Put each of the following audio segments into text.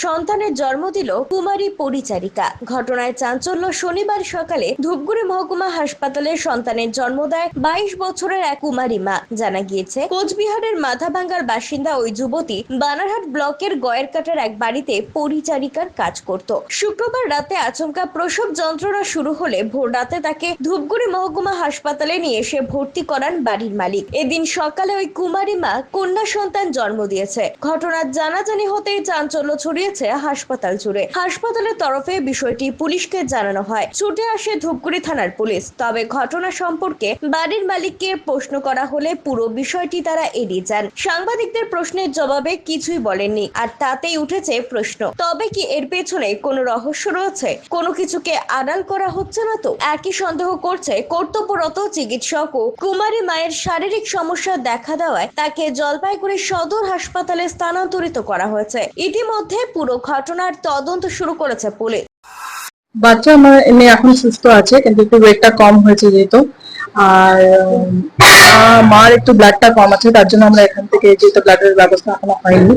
সন্তানের জন্ম দিল কুমারী পরিচারিকা। ঘটনায় চাঞ্চল্য শনিবার সকালে ধূপগুড়ি মহকুমা হাসপাতালে সন্তানের জন্ম দেয় বাইশ বছরের এক কুমারী মা। জানা গিয়েছে, কোচবিহারের মাথাভাঙ্গার বাসিন্দা ওই যুবতী বানারহাট ব্লকের গয়েরকাটার এক বাড়িতে পরিচারিকার কাজ করত। শুক্রবার রাতে আচমকা প্রসব যন্ত্রণা শুরু হলে ভোর রাতে তাকে ধূপগুড়ি মহকুমা হাসপাতালে নিয়ে এসে ভর্তি করান বাড়ির মালিক। এদিন সকালে ওই কুমারী মা কন্যা সন্তান জন্ম দিয়েছে। ঘটনার জানাজানি হতেই চাঞ্চল্য ছড়িয়েছে হাসপাতাল জুড়ে। হাসপাতালের তরফে বিষয়টি পুলিশকে জানানো হয়। ছুটে আসে ধূপগুড়ি থানার পুলিশ। তবে ঘটনা সম্পর্কে বাড়ির মালিককে প্রশ্ন করা হলে পুরো বিষয়টি তারা এড়িয়ে যান। সাংবাদিকদের প্রশ্নের জবাবে কিছুই বলেননি, আর তাতেই উঠেছে প্রশ্ন, তবে কি এর পেছনে কোনো রহস্য রয়েছে? কোনো কিছুকে আড়াল করা হচ্ছে না তো? একই সন্দেহ করছে কর্তব্যরত চিকিৎসক ও কুমারী মায়ের শারীরিক সমস্যা দেখা দেওয়ায় তাকে জলপাইগুড়ি সদর হাসপাতালে স্থানান্তরিত করা হয়েছে। ইতিমধ্যে পুরো ঘটনার তদন্ত শুরু করেছে পুলিশ। বাচ্চা আমার এমনি এখন সুস্থ আছে কিন্তু একটু ওয়েটটা কম হয়েছে যেহেতু। আর মার একটু ব্লাডটা কম আছে তার জন্য আমরা এখান থেকে যেহেতু ব্লাডের ব্যবস্থা এখনও হয়নি।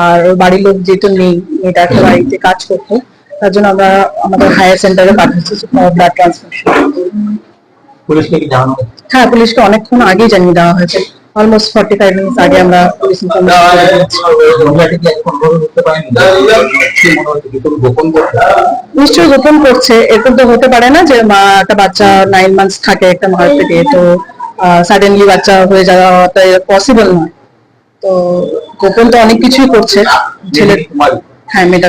আর ওর বাড়ির লোক যেহেতু নেই মেয়েটা একটা বাড়িতে কাজ করতো তার জন্য আমরা আমাদের হায়ার সেন্টারে পাঠাচ্ছি ব্লাড ট্রান্সফার পুলিশকে কি জানানো হ্যাঁ পুলিশকে অনেকক্ষণ আগেই জানিয়ে দেওয়া হয়েছে। অলমোস্ট ফর্টি ফাইভ মিনিটস আগে আমরা পুলিশ নিশ্চয়ই গোপন করছে এরকম তো হতে পারে না যে মা একটা বাচ্চা নাইন মান্থস থাকে একটা মায়ের থেকে তো সাডেনলি বাচ্চা হয়ে যাওয়াটা পসিবল নয়। তো গোপন তো অনেক কিছুই করছে। ছেলে হ্যাঁ মেয়েটা